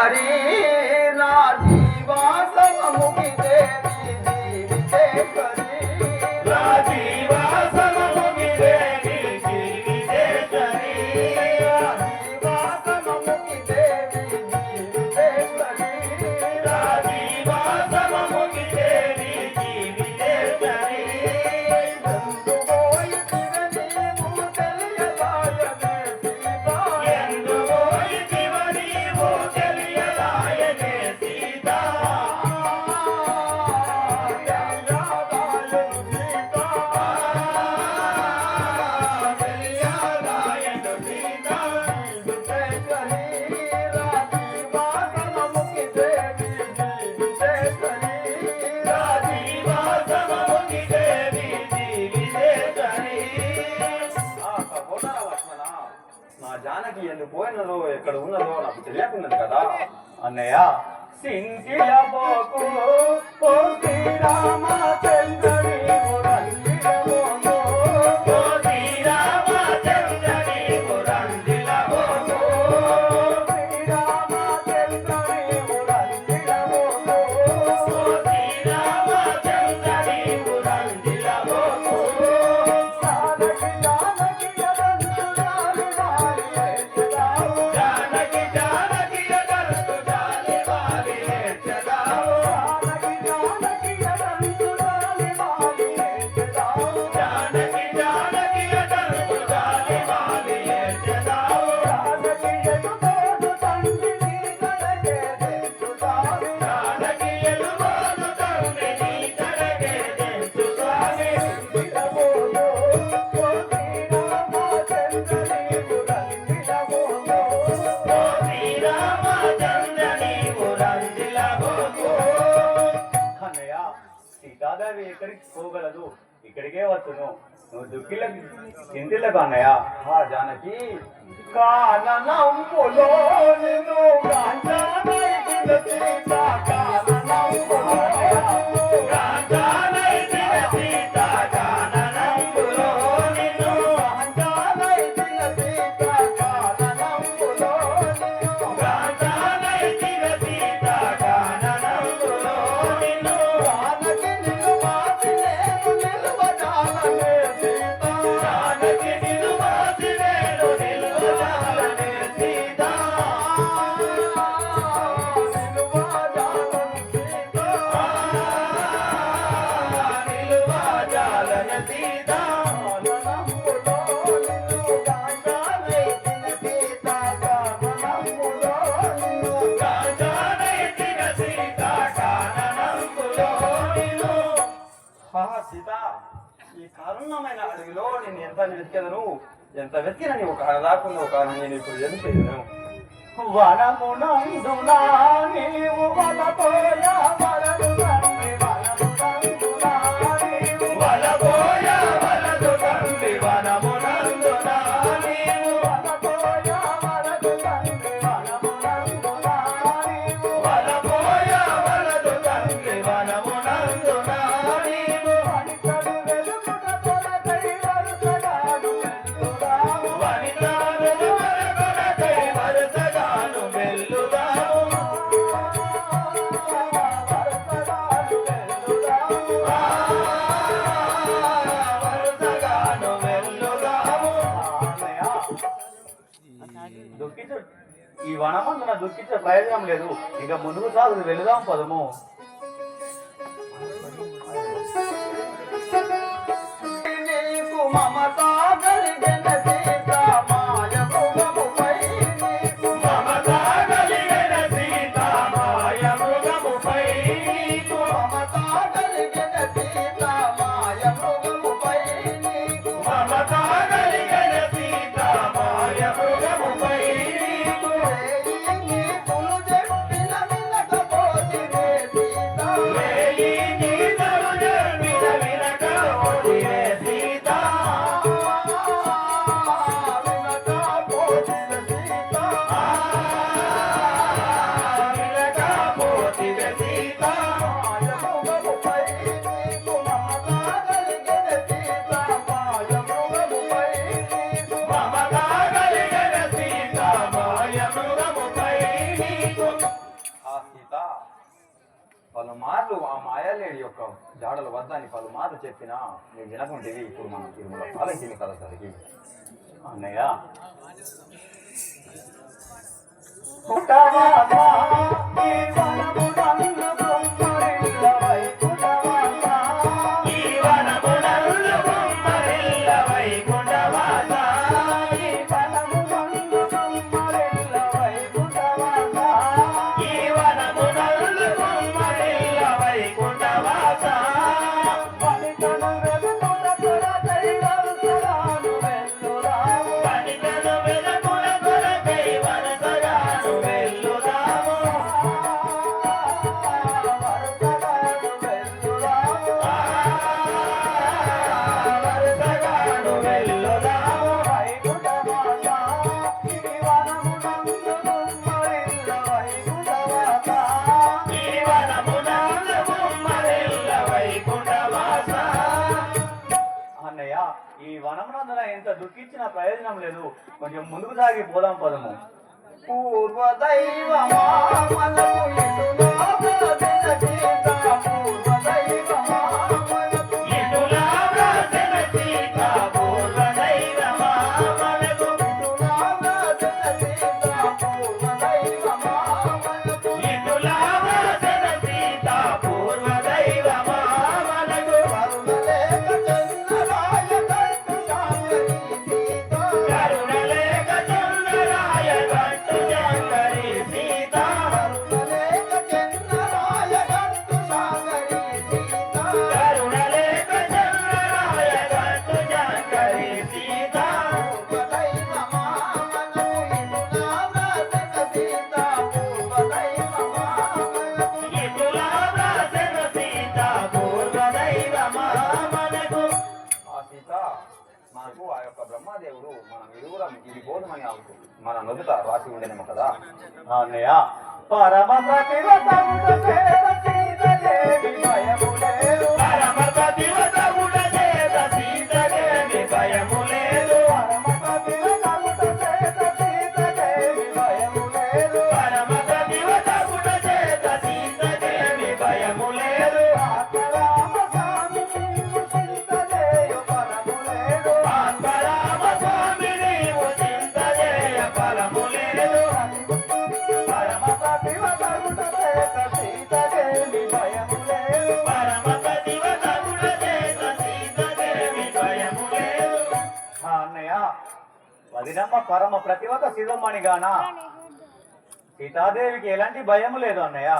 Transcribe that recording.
করে నేను పోయినదో ఎక్కడ ఉన్నదో నాకు తెలియకున్నది కదా? అన్నయ్య. సింగిల పోకు పోతి శ్రీరామ చంద్ర మాధవి ఎక్కడికి పోగలదు? ఇక్కడికే వచ్చును. నువ్వు దుఃఖిలకు చింతిలకు అన్నయ్య. మా జానకి కాననంపులో నిన్ను అరుణమైన అడవిలో నేను ఎంత వెతికెదను ఎంత వెతికినా నీ ఒక రాకుండా ఒక నేను ఇప్పుడు ఎందుకు వాడమునందునా నీవు వనమందున దుఃఖించే ప్రయోజనం లేదు. ఇక ముందుకు సాగు వెళుదాం పదము. మమతా పలుమార్లు ఆ మాయాలేడి యొక్క జాడల వద్ద అని పలుమార్లు చెప్పినా నేను వినకుంటేవి ఇప్పుడు మనం తిరుమల పాలంటివి కదా సరికి అన్నయ్య ముఖ ఈ వనమునందున ఎంత దుఃఖించిన ప్రయోజనం లేదు. కొంచెం ముందుకు సాగి పోదాం పదము. పూర్వ దైవమా మన నుదుట రాసి ఉండేనేమో కదా. అన్నయ్య పరమ ప్రతిరత వినమ్మ పరమ ప్రతివత శిరోమణిగానా సీతాదేవికి ఎలాంటి భయం లేదు అన్నయ్య.